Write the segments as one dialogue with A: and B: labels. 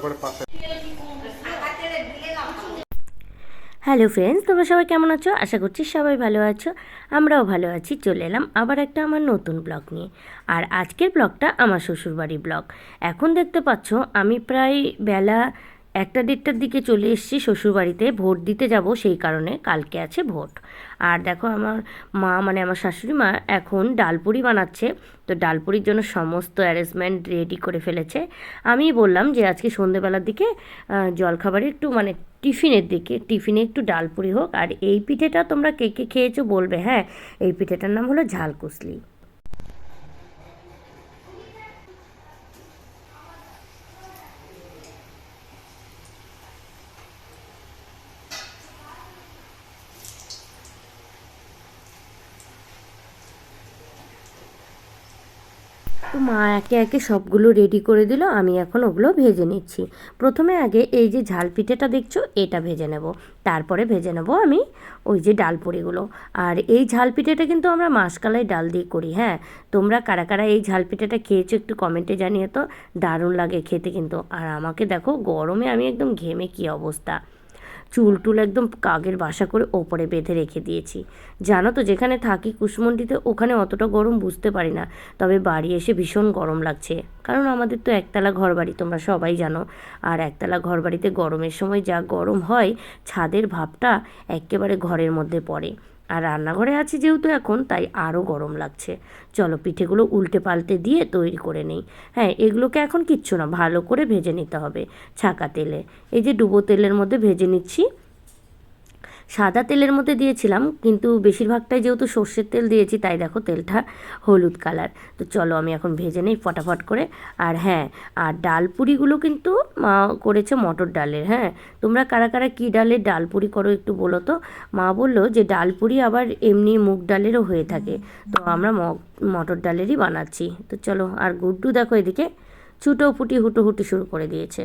A: তারপরে পাশে
B: hello friends, তোমরা সবাই কেমন আছো? আশা করছি সবাই ভালো আছো। আমরাও ভালো আছি। চলে এলাম আবার একটা আমার নতুন ব্লগ নিয়ে। আর আজকের ব্লগটা আমার শ্বশুরবাড়ির ব্লগ। এখন দেখতে পাচ্ছ, আমি প্রায় বেলা একটা দেড়টার দিকে চলে এসেছি শ্বশুরবাড়িতে, ভোট দিতে যাব সেই কারণে কালকে আছে ভোট। আর দেখো আমার মা মানে আমার শাশুড়ি মা এখন ডালপুরি বানাচ্ছে, তো ডালপুরির জন্য সমস্ত অ্যারেঞ্জমেন্ট রেডি করে ফেলেছে। আমি বললাম যে আজকে সন্ধেবেলার দিকে জলখাবারে একটু মানে টিফিনের দিকে, টিফিনে একটু ডালপুরি হোক। আর এই পিঠেটা তোমরা কে কে খেয়েছো বলবে? হ্যাঁ এই পিঠেটার নাম হলো ঝালকুসলি তো মা একে একে সবগুলো রেডি করে দিল, আমি এখন ওগুলো ভেজে নিচ্ছি। প্রথমে আগে এই যে ঝাল পিঠেটা দেখছ, এটা ভেজে নেব। তারপরে ভেজে নেব আমি ওই যে ডাল পুরিগুলো। আর এই ঝাল পিঠেটা কিন্তু আমরা মাসকালাই ডাল দিয়ে করি হ্যাঁ? তোমরা কারা কারা এই ঝাল পিঠেটা খেয়েছো একটু কমেন্টে জানিয়ে তো, দারুণ লাগে খেতে কিন্তু। আর আমাকে দেখো, গরমে আমি একদম ঘেমে কী অবস্থা। চুল টুল একদম কাগের বাসা করে ওপরে বেঁধে রেখে দিয়েছি। জানো তো, যেখানে থাকি কুশমন্ডিতে, ওখানে অতটা গরম বুঝতে পারি না। তবে বাড়ি এসে ভীষণ গরম লাগছে। কারণ আমাদের তো একতলা ঘর বাড়ি তোমরা সবাই জানো। আর একতলা ঘর বাড়িতে গরমের সময় যা গরম হয়, ছাদের ভাবটা একেবারে ঘরের মধ্যে পড়ে। আর রান্নাঘরে আছি যেহেতু এখন, তাই আরও গরম লাগছে। চলো পিঠেগুলো উল্টে পাল্টে দিয়ে তৈরি করে নেই। হ্যাঁ এগুলোকে এখন কিচ্ছু না, ভালো করে ভেজে নিতে হবে ছাকা তেলে। এই যে ডুবো তেলের মধ্যে ভেজে নিচ্ছি। সাদা তেলের মধ্যে দিয়েছিলাম, কিন্তু বেশিরভাগটাই যেহেতু সর্ষের তেল দিয়েছি, তাই দেখো তেলটা হলুদ কালার। তো চলো আমি এখন ভেজে নিই ফটাফট করে। আর হ্যাঁ আর ডাল পুরিগুলো কিন্তু, মা করেছে মটর ডালের হ্যাঁ? তোমরা কারা কারা কী ডালের ডাল পুরি করো একটু বলো তো? মা বলল যে ডাল পুরি আবার এমনি মুগ ডালেরও হয়ে থাকে। তো আমরা মটর ডালেরই বানাচ্ছি। তো চলো, আর গুড্ডু দেখো এদিকে ছুটো ফুটি হুটো হুটি শুরু করে দিয়েছে।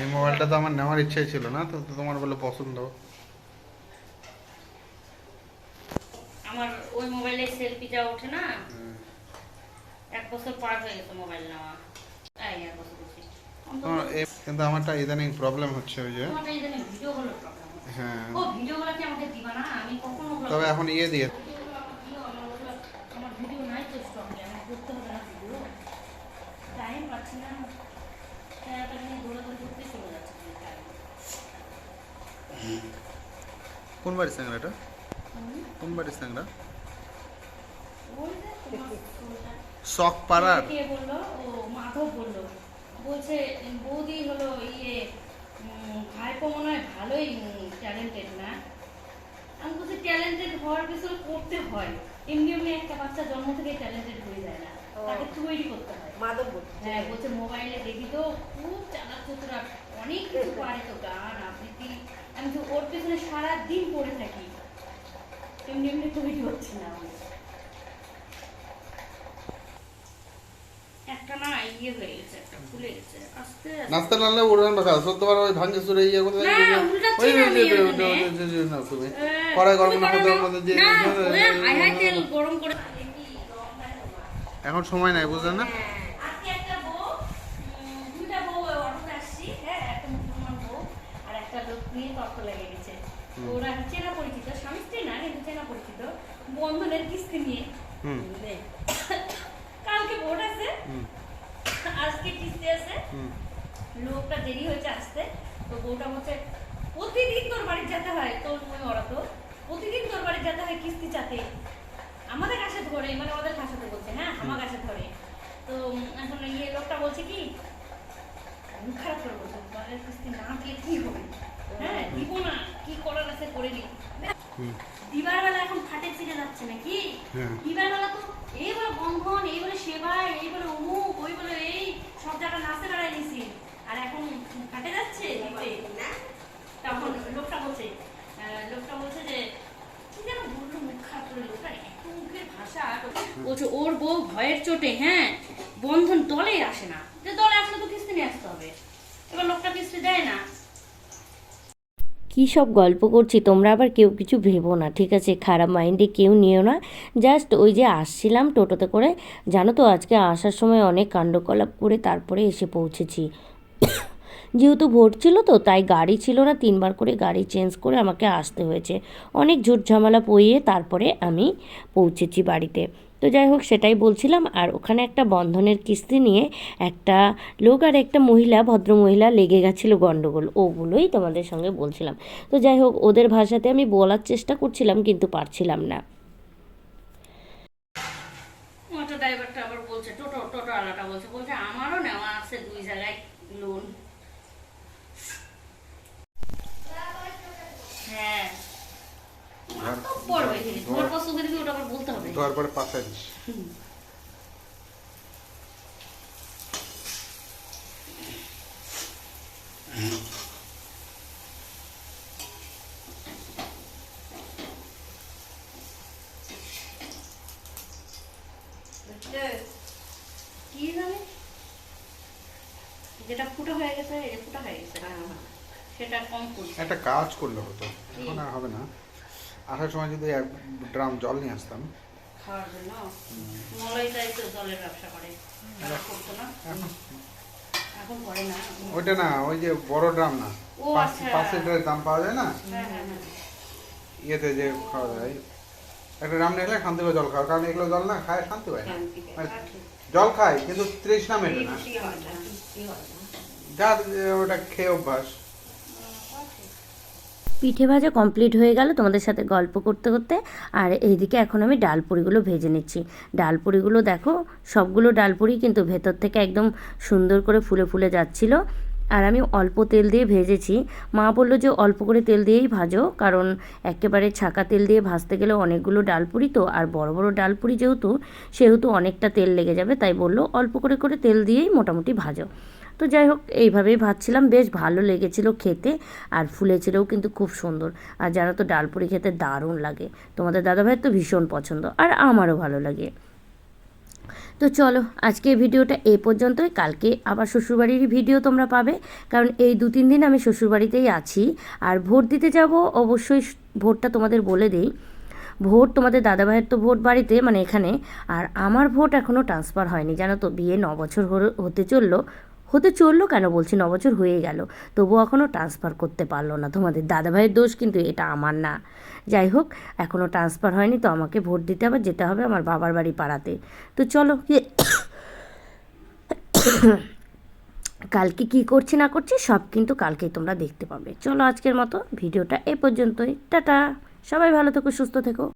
A: এই মোবাইলটা তো আমার নেওয়ার ইচ্ছাই ছিল না তো তোমার বলে পছন্দ।
C: আমার ওই মোবাইলে সেলফিটা ওঠে না এক বছর পার হয়ে গেছে মোবাইল নেওয়া। এই এক বছর
A: কিন্তু আমারটা ইদানিং প্রবলেম হচ্ছে ওই যে। হ্যাঁ।
C: ও ভিডিও কি আমাকে দিবা না? আমি কখনো
A: তবে এখন ইয়ে দিয়ে
C: আমার ভিডিও নাই তো স্টকে আমার করতে হবে না ভিডিও টাইম পাচ্ছি না। তাড়াতাড়ি নিয়ে দৌড়াদৌড়ি করতে চলে যাচ্ছে। time।
A: কোন বাড়ির স্যাংরা এটা? কোন বাড়ির স্যাংরা শখ পাড়ার?
C: কে বলল? ও মাধব বলল। বলছে বৌদি হলো ইয়ে ভাইপো মনে হয় ভালোই ট্যালেন্টেড না। আমি বলছি ট্যালেন্টেড হওয়ার পিছনে করতে হয়। এমনি এমনি একটা বাচ্চা জন্ম থেকে ট্যালেন্টেড হয়ে যায় না। তাকে তৈরি করতে হয়।
D: মাদক
C: হ্যাঁ বলছে মোবাইলে দেখি তো খুব চালাক চতুরা অনেক কিছু পারে তো গান আবৃত্তি। আমি তো ওর পেছনে সারা দিন পড়ে থাকি। এমনি এমনি তৈরি হচ্ছে না একটা না ইয়ে হয়ে গেছে একটা ফুলে গেছে আস্তে আস্তে
A: নাস্তা নালে উড়ান রাখা সত্য বার ওই ভাঙ্গে সুরে ইয়ে করে
C: না,
A: ওই তুমি কড়াই গরম
C: তুমি
A: না হতে মধ্যে যে
C: না, ওই হাই হাই তেল গরম করে
A: এখন সময় নাই বুঝলেন না?
C: একটা বউ উম, বউ ওই আসছি হ্যাঁ একটা মুসলমান বউ আর একটা লোক নিয়ে তর্ক লেগে গেছে তো ওরা চেনা পরিচিত স্বামী স্ত্রী না কিন্তু চেনা পরিচিত বন্ধনের কিস্তি নিয়ে। কালকে ভোট আছে। আজকে কিস্তি আছে। লোকটা দেরি হয়েছে আসতে। তো বউটা বলছে প্রতিদিন তোর বাড়ি যেতে হয় তোর মই ওরা তো। প্রতিদিন তোর বাড়ি যেতে হয় কিস্তি চাতে। আমাদের কাছে ধরে মানে ওদের ভাষাতে বলছে হ্যাঁ? আমার কাছে ধরে। তো এখন ইয়ে লোকটা বলছে কি মুখ খারাপ করে বলছে কিস্তি না দিয়ে কি হবে? হ্যাঁ দিব না। কি করার আছে করে নি। দিবার বেলা এখন ফাটে ছিঁড়ে যাচ্ছে নাকি?
A: হ্যাঁ।
C: দিবার বেলা তো এই বলে বন্ধন এই বলে সেবা এই বলে অমুক ওই বলে এই সব জায়গা নাচতে নিছি আর এখন ফাটে যাচ্ছে তখন লোকটা বলছে লোকটা বলছে যে কি যেন বলল মুখ খারাপ করে লোকটা এত মুখের ভাষা। বলছে ওর বউ ভয়ের চোটে হ্যাঁ বন্ধন দলে আসে না। যে দলে আসলে তো কিস্তি নিয়ে আসতে হবে। এবার লোকটা কিস্তি দেয় না।
B: কী সব গল্প করছি? তোমরা আবার কেউ কিছু ভেবো না, ঠিক আছে? খারাপ মাইন্ডে কেউ নিও না। জাস্ট ওই যে আসছিলাম টোটোতে করে, জানো তো আজকে আসার সময় অনেক কাণ্ডকলাপ করে তারপরে এসে পৌঁছেছি। যেহেতু ভোট ছিল তো, তাই গাড়ি ছিল না, তিনবার করে গাড়ি চেঞ্জ করে আমাকে আসতে হয়েছে। অনেক ঝুট ঝামেলা পইয়ে তারপরে আমি পৌঁছেছি বাড়িতে। তো যাই হোক, সেটাই বলছিলাম। আর ওখানে একটা বন্ধনের কিস্তি নিয়ে একটা লোক আর একটা মহিলা, ভদ্র মহিলা লেগে গেছিল গণ্ডগোল ওগুলোই তোমাদের সঙ্গে বলছিলাম। তো যাই হোক, ওদের ভাষাতে আমি বলার চেষ্টা করছিলাম, কিন্তু পারছিলাম না।
C: ড্রাইভারটা আবার বলছে, টোটো টোটো আলাটা বলছে। বলছে, আমারও নেওয়া আছে দুই জায়গায় লোন হ্যাঁ তো পড়বে কিন্তু তোমার পছন্দ দিবি ওটা আবার বলতে হবে
A: ধোয়ার পরে পাশে দিস।
C: কি জানে যেটা ফুটা হয়ে গেছে হয়ে গেছে। সেটা কম
A: একটা কাজ করলে হতো এখন আর হবে না। আসার সময় যদি এক ড্রাম জল নিয়ে আসতাম
C: খাওয়ার জন্য। মলাইটাই তো জলের ব্যবসা করে। করতো না।
A: এখন?
C: এখন করে না।
A: ওইটা না ওই যে বড় ড্রাম না।
C: ও
A: পাঁচ
C: আচ্ছা।
A: লিটারের দাম পাওয়া যায় না?
C: হ্যাঁ হ্যাঁ হ্যাঁ।
A: ইয়েতে যে খাওয়া যায় একটা ড্রাম নিয়ে শান্তি করে জল খাওয়া কারণ এগুলো জল না খায় শান্তি হয় না। মানে জল খায় কিন্তু তৃষ্ণা মেটে না। যার যে ওটা খেয়ে অভ্যাস।
B: পিঠে ভাজা কমপ্লিট হয়ে গেল তোমাদের সাথে গল্প করতে করতে। আর এইদিকে এখন আমি ডালপুরিগুলো ভেজে নিচ্ছি। ডালপুরিগুলো দেখো, সবগুলো ডালপুরি কিন্তু ভেতর থেকে একদম সুন্দর করে ফুলে ফুলে যাচ্ছিল। আর আমি অল্প তেল দিয়ে ভেজেছি। মা বলল যে অল্প করে তেল দিয়েই ভাজো, কারণ একেবারে ছাকা তেল দিয়ে ভাজতে গেলে অনেকগুলো ডালপুরি তো, আর বড় বড় ডালপুরি যেহেতু, সেহেতু অনেকটা তেল লেগে যাবে, তাই বলল অল্প করে করে তেল দিয়েই মোটামুটি ভাজো। তো যাই হোক, এইভাবেই ভাজছিলাম। বেশ ভালো লেগেছিল খেতে আর ফুলেছিলও কিন্তু খুব সুন্দর। আর জানো তো, ডালপুরি খেতে দারুণ লাগে। তোমাদের দাদাভাইয়ের তো ভীষণ পছন্দ আর আমারও ভালো লাগে। তো চলো আজকে ভিডিওটা এই পর্যন্তই। কালকে আবার শ্বশুরবাড়িরই ভিডিও তোমরা পাবে। কারণ এই দু তিন দিন আমি শ্বশুরবাড়িতেই আছি। আর ভোট দিতে যাব অবশ্যই ভোটটা তোমাদের বলে দিই। ভোট তোমাদের দাদাভাইয়ের তো ভোট বাড়িতে মানে এখানে। আর আমার ভোট এখনও ট্রান্সফার হয়নি। জানো তো, বিয়ে ন বছর হতে চলল। হতে চলল কেন বলছি বছর হয়ে গেল। তবুও এখনও ট্রান্সফার করতে পারল না। তোমাদের দাদাভাইয়ের দোষ কিন্তু এটা আমার না। যাই হোক এখনও ট্রান্সফার হয়নি, তো আমাকে ভোট দিতে আবার যেতে হবে আমার বাবার বাড়ি পাড়াতে। তো চলো, কি কালকে কি করছি না করছি, সব কিন্তু কালকেই তোমরা দেখতে পাবে। চলো আজকের মতো, ভিডিওটা এ পর্যন্তই। টাটা! সবাই ভালো থেকো, সুস্থ থেকো।